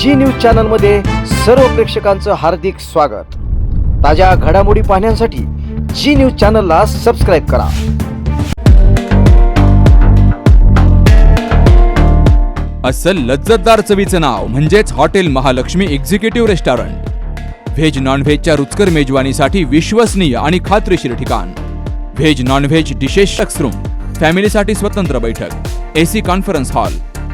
जी news चॅनलमध्ये सर्व प्रेक्षकांचं हार्दिक स्वागत. ताज्या घडामोडी पाहण्यासाठी जी न्यूज चॅनलला सबस्क्राईब करा. असं लज्जतदार चवीचं नाव म्हणजेच hotel Mahalakshmi executive restaurant veg नॉनव्हेजच्या रुचकर मेजवानीसाठी विश्वसनीय आणि खात्रीशीर ठिकाण. व्हेज नॉनव्हेज डिशेस रूम फॅमिलीसाठी स्वतंत्र बैठक. एसी कॉन्फरन्स हॉल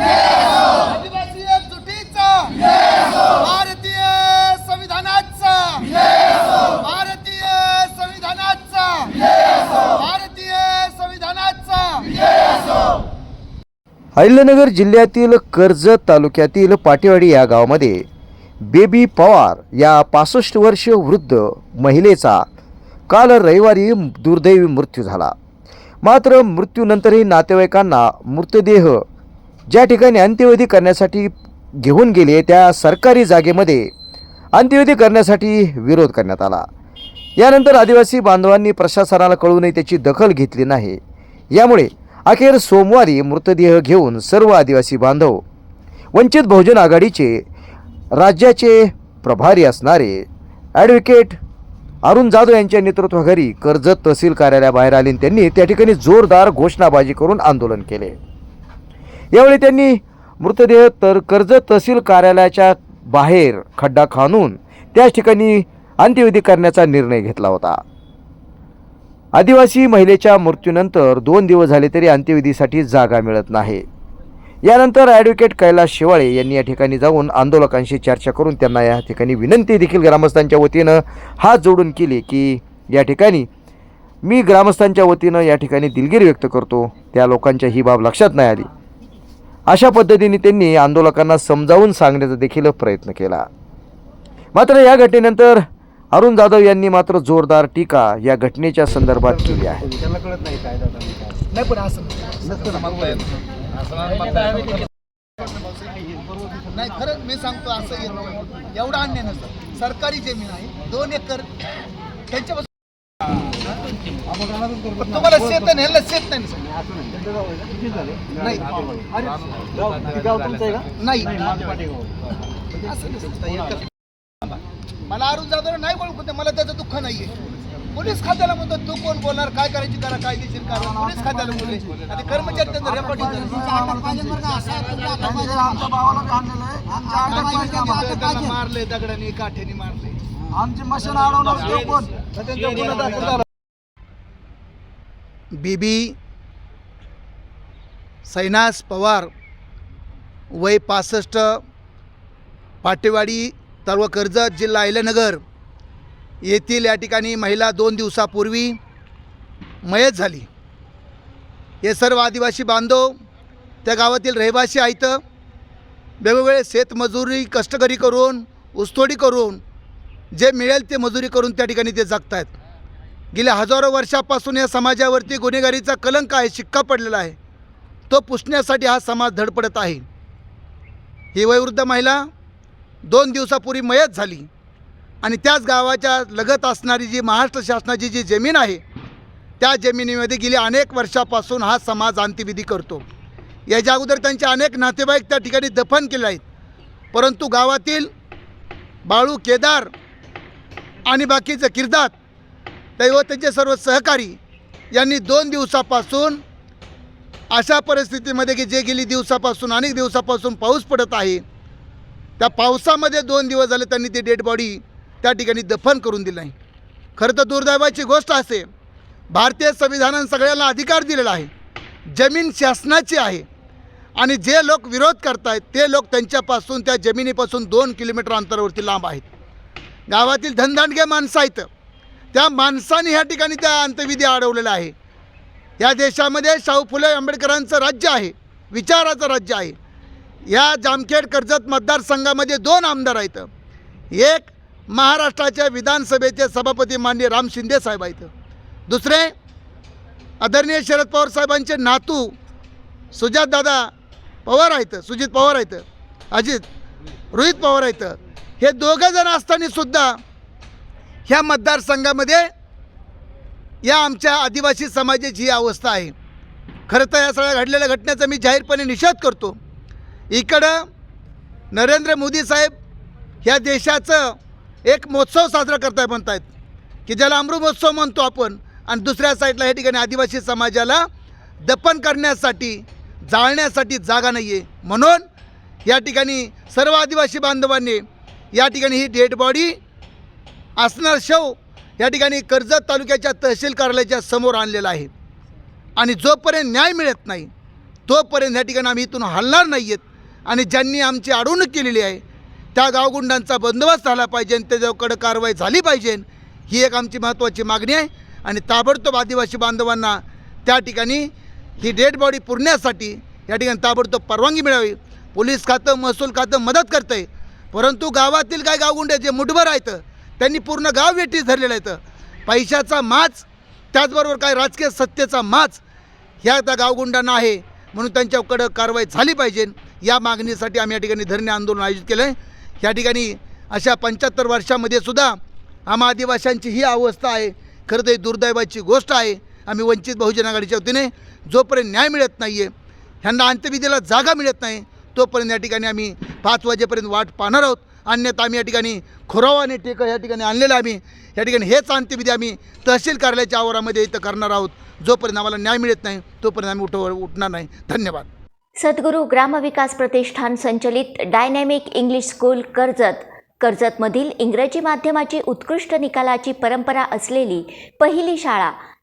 आदिवासी एकजुटीचा भारतीय संविधानाचा भारतीय संविधानाचा भारतीय संविधानाचा. अहिल्यानगर जिल्ह्यातील कर्जत तालुक्यातील पाटेवाडी या गावामध्ये बेबी पवार या पासष्ट वर्ष वृद्ध महिलेचा काल रविवारी दुर्दैवी मृत्यू झाला. मात्र मृत्यूनंतरही नातेवाईकांना मृतदेह ज्या ठिकाणी अंत्यविधी करण्यासाठी घेऊन गेले त्या सरकारी जागेमध्ये अंत्यविधी करण्यासाठी विरोध करण्यात आला. यानंतर आदिवासी बांधवांनी प्रशासनाला कळूनही त्याची दखल घेतली नाही. यामुळे अखेर सोमवारी मृतदेह घेऊन सर्व आदिवासी बांधव वंचित बहुजन आघाडीचे राज्याचे प्रभारी असणारे ॲडव्होकेट अरुण जाधव यांच्या नेतृत्वाखाली कर्जत तहसील कार्यालयाबाहेर आले त्यांनी त्या ठिकाणी जोरदार घोषणाबाजी करून आंदोलन केले. यावेळी त्यांनी मृतदेह तर कर्जत तहसील कार्यालयाच्या बाहेर खड्डा खाणून त्याच ठिकाणी अंत्यविधी करण्याचा निर्णय घेतला होता. आदिवासी महिलेच्या मृत्यूनंतर दोन दिवस झाले तरी अंत्यविधीसाठी जागा मिळत नाही. यानंतर ॲडव्होकेट कैलास शिवाळे यांनी या ठिकाणी जाऊन आंदोलकांशी चर्चा करून त्यांना या ठिकाणी विनंती देखील ग्रामस्थांच्या वतीनं हात जोडून केली की या ठिकाणी मी ग्रामस्थांच्या वतीनं या ठिकाणी दिलगिरी व्यक्त करतो. त्या लोकांच्या ही बाब लक्षात नाही आली. अशा पद्धतीने त्यांनी आंदोलकांना समजावून सांगण्याचा देखील प्रयत्न केला. मात्र या घटनेनंतर अरुण जाधव यांनी मात्र जोरदार टीका या घटनेच्या संदर्भात केली आहे. नाही पण असं नाही खरंच मी सांगतो असं. एवढा अन्याय नसतं. सरकारी जमीन आहे दोन एकर. त्यांच्यापासून पण तुम्हाला शेत नाही ह्याला शेत नाही. ना सर. नाही. नाही. असं नसतं. एकर. मला अरुण जाधव नाही ओळखू ते मला त्याचं दुःख नाहीये. पोलीस खात्याला म्हणतो तू कोण बोलणार? काय करायची करा कायदेशीर करा पोलीस खात्याला बोलले. आणि कर्मचारी त्यांचं रेकॉर्डिंग मारले दगडाने काठ्याने मारले. आमची मशीन बीबी सैनास पवार वय पासष्ट पाटेवाडी तालुका कर्जत जिल्हा अहिल्यानगर येथील या ठिकाणी महिला दोन दिवसापूर्वी मयत झाली. हे सर्व आदिवासी बांधव त्या गावातील रहिवासी आहेत. वेगवेगळे शेतमजुरी कष्टकरी करून ऊसतोडी करून जे मिळेल ते मजुरी करून त्या ठिकाणी ते जगत आहेत गेल्या हजारो वर्षापासून या समाजावरती गुन्हेगारीचा कलंक आहे शिक्का पडलेला आहे. तो पुसण्यासाठी हा समाज धडपडत आहे. ही वयोवृद्ध महिला दोन दिवसापूर्वी मयत झाली आणि त्याच गावाच्या लगत असणारी जी महाराष्ट्र शासनाची जी जमीन आहे त्या जमिनीमध्ये गेली अनेक वर्षापासून हा समाज अंत्यविधी करतो. याच्या अगोदर त्यांचे अनेक नातेवाईक त्या ठिकाणी दफन केले आहेत. परंतु गावातील बाळू केदार आणि बाकीचं किरदात ते त्यांचे सर्व सहकारी यांनी दोन दिवसापासून अशा परिस्थितीमध्ये की जे गेली दिवसापासून अनेक दिवसापासून पाऊस पडत आहे त्या पावसामध्ये दोन दिवस झाले त्यांनी ती डेड बॉडी त्या ठिकाणी दफन करून दिली नाही. खरं तर दुर्दैवाची गोष्ट असे भारतीय संविधानानं सगळ्यांना अधिकार दिलेला आहे जमीन शासनाची आहे आणि जे लोक विरोध करतायत ते लोक त्यांच्यापासून त्या जमिनीपासून दोन किलोमीटर अंतरावरती लांब आहेत. गावातील धनदांडगे माणसं आहेत. त्या माणसाने ह्या ठिकाणी त्या अंत्यविधी अडवलेला आहे. या देशामध्ये शाहू फुले आंबेडकरांचं राज्य आहे विचाराचं राज्य आहे. या जामखेड कर्जत मतदारसंघामध्ये दोन आमदार आहेत. एक महाराष्ट्राच्या विधानसभेचे सभापती माननीय राम शिंदे साहेब आहेत. दुसरे आदरणीय शरद पवार साहेबांचे नातू सुजातदादा पवार आहेत सुजित पवार आहेत अजित रोहित पवार आहेत. हे दोघं जण असताना सुद्धा ह्या मतदारसंघामध्ये या आमच्या आदिवासी समाजाची ही अवस्था आहे. खरं तर या सगळ्या घडलेल्या घटनेचा मी जाहीरपणे निषेध करतो. इकडं नरेंद्र मोदी साहेब ह्या देशाचं एक महोत्सव साजरा करताय म्हणतायत की ज्याला अमृतमहोत्सव म्हणतो आपण आणि दुसऱ्या साईडला या ठिकाणी आदिवासी समाजाला दफन करण्यासाठी जाळण्यासाठी जागा नाही आहे म्हणून या ठिकाणी सर्व आदिवासी बांधवांनी या ठिकाणी ही डेड बॉडी असणार शव या ठिकाणी कर्जत तालुक्याच्या तहसील कार्यालयाच्या समोर आणलेला आहे. आणि जोपर्यंत न्याय मिळत नाही तोपर्यंत या ठिकाणी आम्ही इथून हलणार नाही आहेत आणि ज्यांनी आमची अडवणूक केलेली आहे त्या गावगुंडांचा बंदोबस्त झाला पाहिजे आणि त्याच्याकडे कारवाई झाली पाहिजे. ही एक आमची महत्त्वाची मागणी आहे. आणि ताबडतोब आदिवासी बांधवांना त्या ठिकाणी ही डेड बॉडी पुरण्यासाठी या ठिकाणी ताबडतोब परवानगी मिळावी. पोलीस खातं महसूल खातं मदत करतं आहे परंतु गावातील काय गावगुंडे जे मुठभर आहेत त्यांनी पूर्ण गाव वेटीस धरलेलं आहे तर पैशाचा माच त्याचबरोबर काय राजकीय सत्तेचा माच ह्या त्या गावगुंडांना आहे. म्हणून त्यांच्याकडं कारवाई झाली पाहिजे. या मागणीसाठी आम्ही या ठिकाणी धरणे आंदोलन आयोजित केलं आहे. या ठिकाणी अशा पंच्याहत्तर वर्षामध्ये सुद्धा आम्हा आदिवाशांची ही अवस्था आहे. खरं तर ही दुर्दैवाची गोष्ट आहे. आम्ही वंचित बहुजन आघाडीच्या वतीने जोपर्यंत न्याय मिळत नाही आहे ह्यांना अंत्यविधीला जागा मिळत नाही तोपर्यंत या ठिकाणी आम्ही पाच वाजेपर्यंत वाट पाहणार आहोत. अन्यथा आम्ही या ठिकाणी खोरावाने टेक या ठिकाणी आणलेलं आम्ही. या ठिकाणी हेच अंत्यविधी आम्ही तहसील कार्यालयाच्या आवारामध्ये इथं करणार आहोत. जोपर्यंत आम्हाला न्याय मिळत नाही तोपर्यंत आम्ही उठ उठणार नाही. धन्यवाद. सद्गुरू ग्रामविकास प्रतिष्ठान संचलित डायनॅमिक इंग्लिश स्कूल कर्जत. कर्जतमधील इंग्रजी माध्यमाची उत्कृष्ट निकालाची परंपरा असलेली पहिली शाळा